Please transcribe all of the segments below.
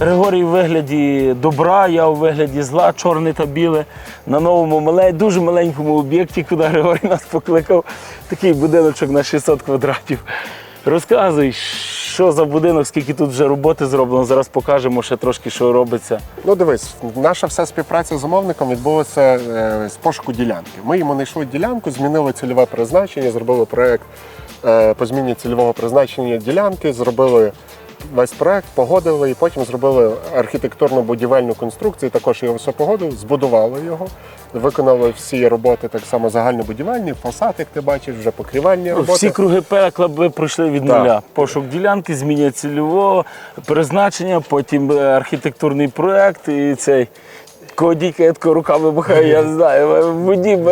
Григорій у вигляді добра, я у вигляді зла, чорне та біле. На новому дуже маленькому об'єкті, куди Григорій нас покликав. Такий будиночок на 600 квадратів. Розказуй, що за будинок, скільки тут вже роботи зроблено. Зараз покажемо ще трошки, що робиться. Ну дивись, наша вся співпраця з замовником відбулася е, з пошуку ділянки. Ми йому знайшли ділянку, змінили цільове призначення, зробили проект е, по зміні цільового призначення ділянки, зробили весь проект, погодили і потім зробили архітектурно-будівельну конструкцію. Також його все погодив, збудували його, виконали всі роботи так само загальнобудівельні, фасад, як ти бачиш, вже покрівельні роботи. Всі круги пекла ви пройшли від Так. нуля. Пошук ділянки, зміння цільового призначення, потім е, архітектурний проект і цей. Кодійка, я тако руками бухаю, я не знаю, в воді.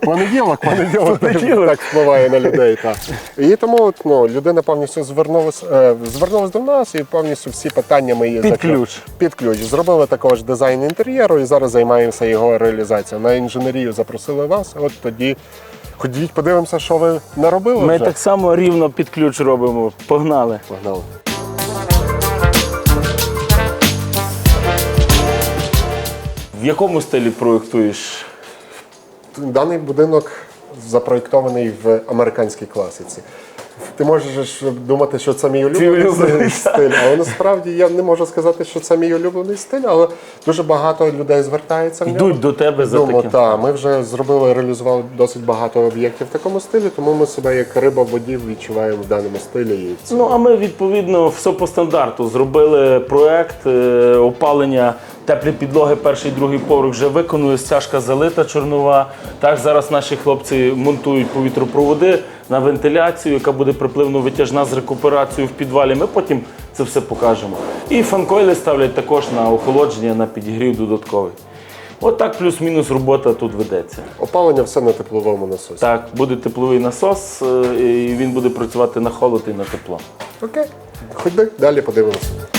Понеділок, понеділок Понеділок. так впливає на людей. Так. І тому ну, людина повністю звернулася е, звернулась до нас і повністю всі питання ми її Під закрили. ключ. Під ключ. Зробили також дизайн інтер'єру і зараз займаємося його реалізацією. На інженерію запросили вас, от тоді ходіть, подивимося, що ви наробили. Ми вже. так само рівно під ключ робимо. Погнали. Погнали. В якому стилі проєктуєш? Даний будинок запроєктований в американській класиці. Ти можеш думати, що це мій улюблений улюблений, стиль, але насправді я не можу сказати, що це мій улюблений стиль, але дуже багато людей звертається в нього. Йдуть до тебе за Думаю, таким. так, ми вже зробили, реалізували досить багато об'єктів в такому стилі, тому ми себе як риба в воді відчуваємо в даному стилі. І Ну, а ми відповідно все по стандарту. Зробили проект е, опалення, теплі підлоги, перший, другий поверх вже виконали, стяжка залита чорнова. Так зараз наші хлопці монтують повітропроводи на вентиляцію, яка буде припливно-витяжна з рекуперацією в підвалі. Ми потім це все покажемо. І фанкойли ставлять також на охолодження, на підігрів додатковий. От так плюс-мінус робота тут ведеться. опалення все на тепловому насосі. Так, буде тепловий насос, е, і він буде працювати на холод і на тепло. Окей, ходи, далі подивимося.